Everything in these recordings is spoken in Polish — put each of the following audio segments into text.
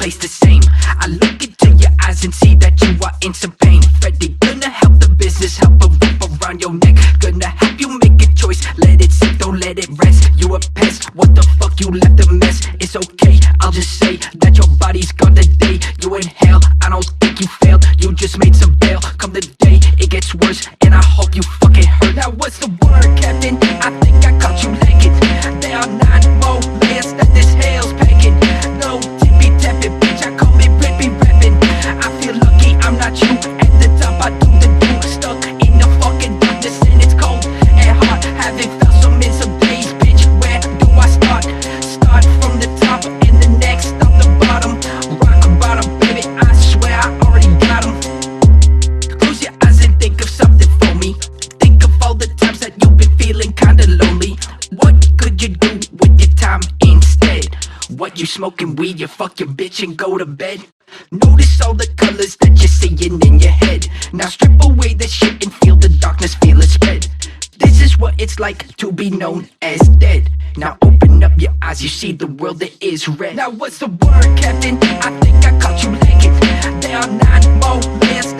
place to stay. Smoking weed, you fuck your bitch and go to bed. Notice all the colors that you're seeing in your head. Now strip away the shit and feel the darkness, feel it spread. This is what it's like to be known as dead. Now open up your eyes, you see the world that is red. Now what's the word, Captain? I think I caught you lacking. There are nine more layers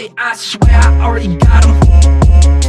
baby. I swear I already got 'em.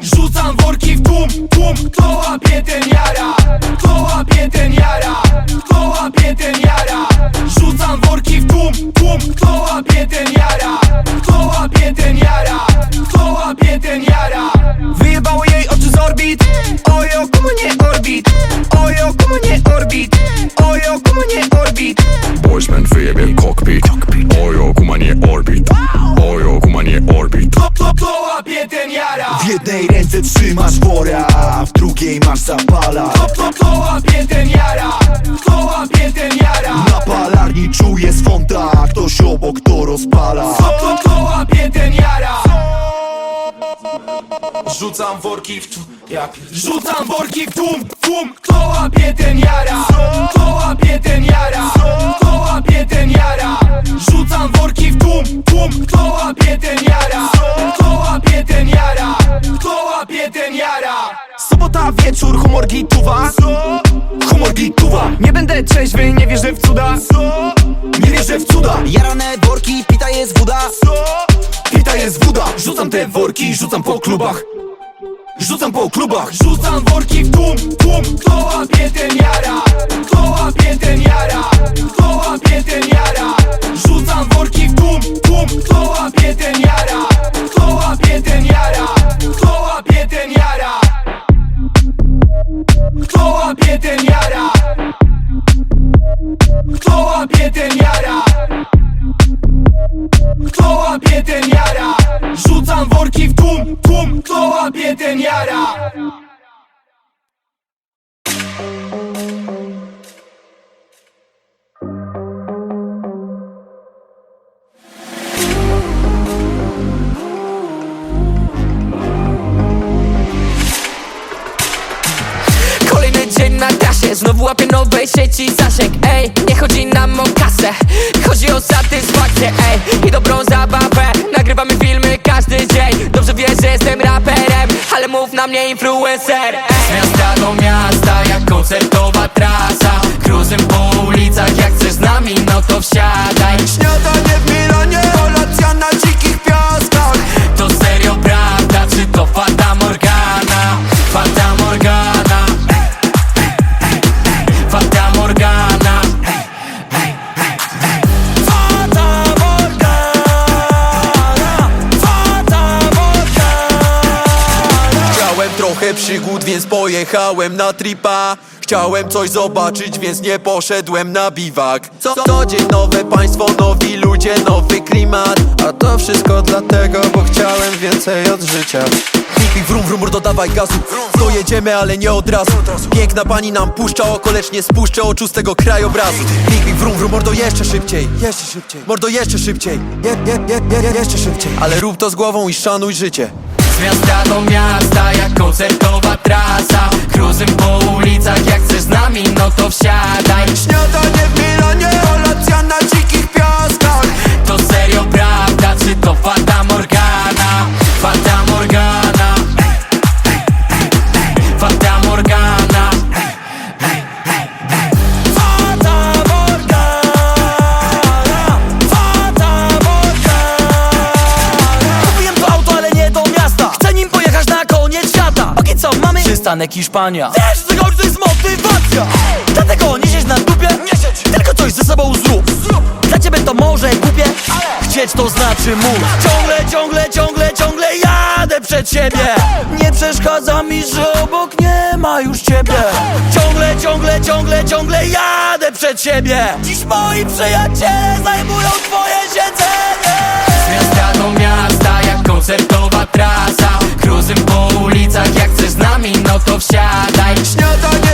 Rzucam worki w tłum, tłum Kto łapie ten jara? Kto łapie ten jara? Kto łapie ten jara? Rzucam worki w tłum, tłum Kto łapie ten jara? Kto łapie ten jara? Kto łapie ten jara? Wyjebało jej oczy z orbit Ojo, komu nie orbit Ojo, komu ręce trzymasz wora, a w drugiej masz zapala Kto, kto, kto łapie ten jara? Kto łapie ten jara? Na palarni czuję swąta, ktoś obok to rozpala Kto, kto, kto łapie ten jara? Rzucam worki w Rzucam worki w tłum, tłum Kto łapie ten jara? Kto łapie ten jara? Kto łapie ten jara? Rzucam worki w tłum, tłum Kto łapie ten jara? Kto łapie ten jara? Kto łapie ten jara? Sobota wieczór, humor gituwa Humor gituwa, Nie będę trzeźwy, nie wierzę w cuda nie wierzę w cuda Jarane worki, pita jest woda Pita jest woda, rzucam te worki, rzucam po klubach Rzucam po klubach, Rzucam worki w tłum, tłum Kto łapie ten jara? Kto łapie ten jara? Kto łapie ten jara? Rzucam worki w tłum, tłum Kto łapie ten jara? Kto łapie ten jara? Kto łapie ten jara? Kto łapie ten jara? Kto łapie ten jara? Jara? Kolejny dzień na trasie, znowu łapię nowej sieci zasięg Ej, nie chodzi nam o kasę, chodzi o satysfakcję Ej, i dobrą zabawę, nagrywamy filmy każdy dzień Dobrze wiesz, że jestem raperem, ale mów na mnie influencer. Z miasta do miasta, jak koncertowa trasa Cruzem po ulicach, jak chcesz z nami, no to wsiadaj Śniadanie przygód, więc pojechałem na tripa. Chciałem coś zobaczyć, więc nie poszedłem na biwak. Co, co dzień nowe państwo, nowi ludzie, nowy klimat. A to wszystko dlatego, bo chciałem więcej od życia. Pik, wrum, wrum, dodawaj gazu. To jedziemy, ale nie od razu. Piękna pani nam puszcza oko, lecz nie spuszczę oczu z tego krajobrazu. Pik, wrum, wrum, mordo jeszcze szybciej. Jeszcze szybciej. Mordo jeszcze szybciej. Je, je, je, je, Jeszcze szybciej. Ale rób to z głową i szanuj życie Z miasta do miasta jak koncertowa trasa. Cruzem po ulicach jak chcesz z nami no to wsiadaj. Śniadanie w Milanie, kolacja na dzikich piaskach. To serio prawda przystanek Hiszpania. Wiesz, że chodzi, to jest motywacja. Dlatego nie siedź na dupie. Nie siedź. Tylko coś ze sobą zrób. Dla ciebie to może głupie. Ale chcieć to znaczy mów. Ciągle, ciągle, ciągle, ciągle jadę przed siebie. Nie przeszkadza mi, że obok nie ma już ciebie. Ciągle, ciągle, ciągle, ciągle jadę przed siebie. Dziś moi przyjaciele zajmują twoje siedzenie. Z miasta do miasta jak koncertowa trasa. Cruzem po ulicach jak chcesz z nami no to wsiadaj Śniadanie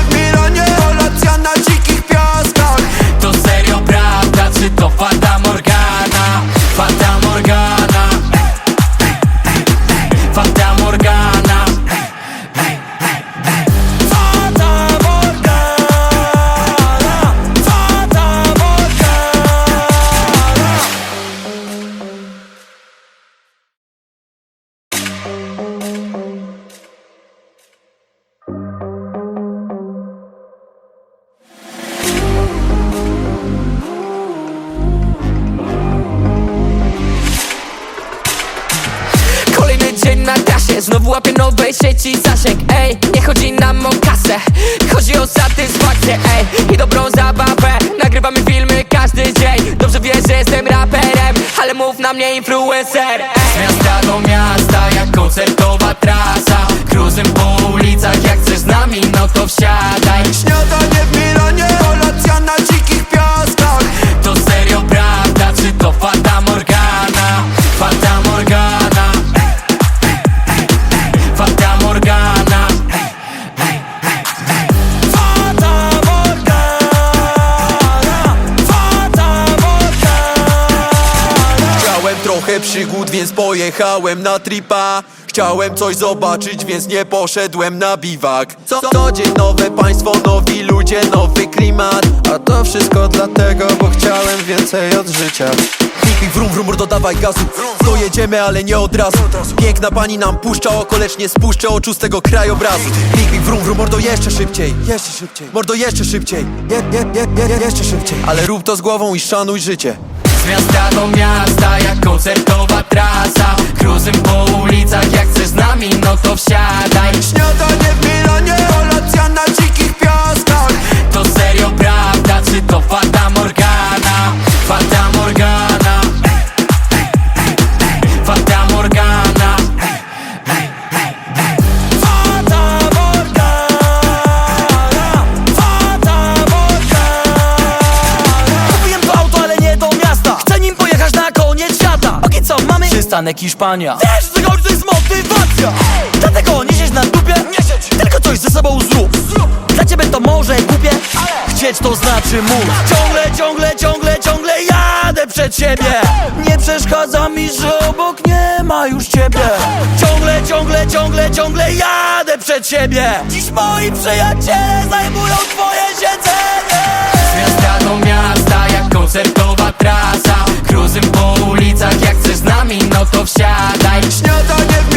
znowu łapię nowej sieci zasięg Ej, nie chodzi nam o kasę, chodzi o satysfakcję Ej, i dobrą zabawę, nagrywamy filmy każdy dzień. Dobrze wiesz, że jestem raperem, ale mów na mnie influencer Ej. Z miasta do miasta, jak koncertowa trasa. Cruzem po ulicach, jak chcesz z nami, no to wsiadaj. Śniadanie trochę przygód, więc pojechałem na tripa. Chciałem coś zobaczyć, więc nie poszedłem na biwak. Co, co dzień nowe państwo, nowi ludzie, nowy klimat. A to wszystko dlatego, bo chciałem więcej od życia. Pik, wrum, wrum, dodawaj gazu. To jedziemy, ale nie od razu. Piękna pani nam puszcza oko, nie spuszczę oczu z tego krajobrazu. Pik, wrum, wrum, mordo jeszcze szybciej. Jeszcze szybciej. Mordo jeszcze szybciej. Je, je, je, je, Jeszcze szybciej. Ale rób to z głową i szanuj życie Z miasta do miasta, jak koncertowa trasa. Cruzem po ulicach, jak chcesz z nami, no to wsiadaj. Śniadanie w Milanie, kolacja na dzikich piaskach. To serio prawda, czy to Fata Morgana? przystanek Hiszpania. Wiesz, że choć to jest motywacja. Ej! Dlatego na dupie. Niesieć. Tylko coś ze sobą zrób. zrób. Dla ciebie to może kupię Ale Chcieć to znaczy móc Ciągle, ciągle, ciągle, ciągle jadę przed siebie. Nie przeszkadza mi, że obok nie ma już ciebie. Ciągle, ciągle, ciągle, ciągle jadę przed siebie. Dziś moi przyjaciele zajmują twoje siedzenie. Gwiazda do miasta jak koncertowa trasa gruzem po ulicach Jak chcesz z nami, no to wsiadaj. Śniadanie w